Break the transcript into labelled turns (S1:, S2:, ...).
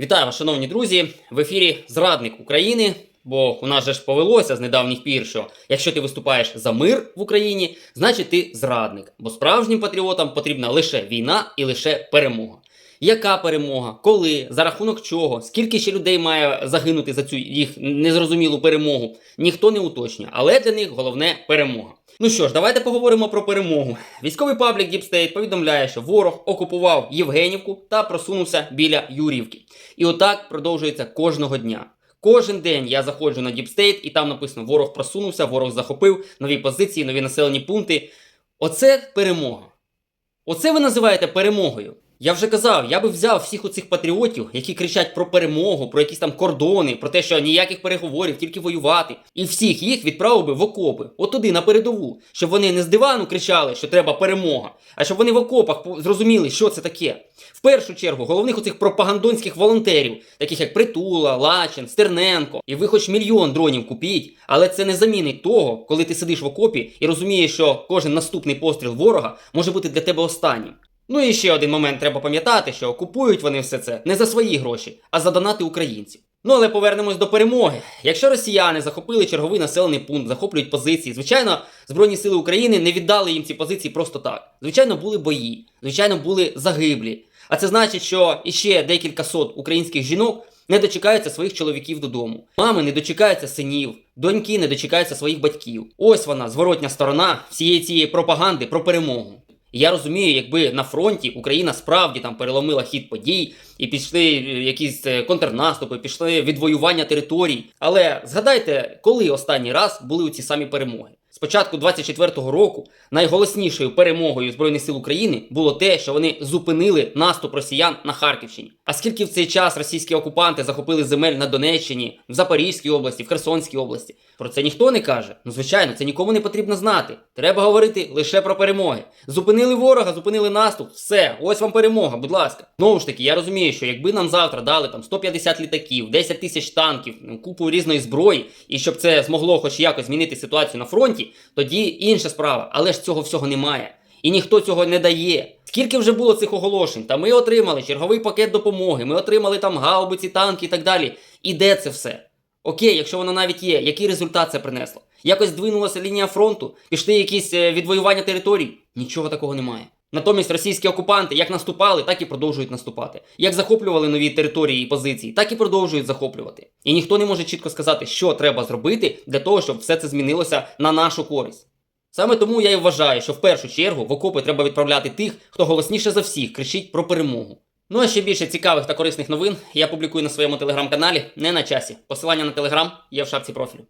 S1: Вітаю вас, шановні друзі! В ефірі Зрадник України. Бо у нас же ж повелося з недавніх пір, що якщо ти виступаєш за мир в Україні, значить ти зрадник. Бо справжнім патріотам потрібна лише війна і лише перемога. Яка перемога? Коли? За рахунок чого? Скільки ще людей має загинути за цю їх незрозумілу перемогу? Ніхто не уточнює, але для них головне перемога. Ну що ж, давайте поговоримо про перемогу. Військовий паблік State повідомляє, що ворог окупував Євгенівку та просунувся біля Юрівки. І отак продовжується кожного дня. Кожен день я заходжу на State і там написано: ворог просунувся, ворог захопив нові позиції, нові населені пункти. Оце перемога. Оце ви називаєте перемогою. Я вже казав, я би взяв всіх оцих патріотів, які кричать про перемогу, про якісь там кордони, про те, що ніяких переговорів, тільки воювати. І всіх їх відправив би в окопи, от туди на передову, щоб вони не з дивану кричали, що треба перемога, а щоб вони в окопах зрозуміли, що це таке. В першу чергу головних оцих пропагандонських волонтерів, таких як Притула, Лачин, Стерненко. І ви хоч мільйон дронів купіть, але це не замінить того, коли ти сидиш в окопі і розумієш, що кожен наступний постріл ворога може бути для тебе останнім. Ну і ще один момент треба пам'ятати, що купують вони все це не за свої гроші, а за донати українців. Ну але повернемось до перемоги. Якщо росіяни захопили черговий населений пункт, захоплюють позиції, звичайно, Збройні сили України не віддали їм ці позиції просто так. Звичайно, були бої, звичайно, були загиблі. А це значить, що іще декілька сот українських жінок не дочекаються своїх чоловіків додому. Мами не дочекаються синів, доньки не дочекаються своїх батьків. Ось вона, зворотня сторона всієї цієї пропаганди про перемогу. Я розумію, якби на фронті Україна справді там переломила хід подій і пішли е, якісь е, контрнаступи, пішли відвоювання територій. Але згадайте, коли останній раз були ці самі перемоги? З початку 24-го року найголоснішою перемогою Збройних сил України було те, що вони зупинили наступ росіян на Харківщині. А скільки в цей час російські окупанти захопили земель на Донеччині, в Запорізькій області, в Херсонській області? Про це ніхто не каже. Ну звичайно, це нікому не потрібно знати. Треба говорити лише про перемоги. Зупинили ворога, зупинили наступ. Все, ось вам перемога, будь ласка. Знову ж таки, я розумію, що якби нам завтра дали там 150 літаків, 10 тисяч танків, ну, купу різної зброї, і щоб це змогло хоч якось змінити ситуацію на фронті, тоді інша справа. Але ж цього всього немає. І ніхто цього не дає. Скільки вже було цих оголошень? Та ми отримали черговий пакет допомоги, ми отримали там гаубиці, танки і так далі. І де це все? Окей, якщо воно навіть є, який результат це принесло? Якось двинулася лінія фронту, пішли якісь е, відвоювання територій? Нічого такого немає. Натомість російські окупанти як наступали, так і продовжують наступати. Як захоплювали нові території і позиції, так і продовжують захоплювати. І ніхто не може чітко сказати, що треба зробити для того, щоб все це змінилося на нашу користь. Саме тому я і вважаю, що в першу чергу в окопи треба відправляти тих, хто голосніше за всіх кричить про перемогу. Ну а ще більше цікавих та корисних новин я публікую на своєму телеграм-каналі не на часі. Посилання на телеграм є в шапці профілю.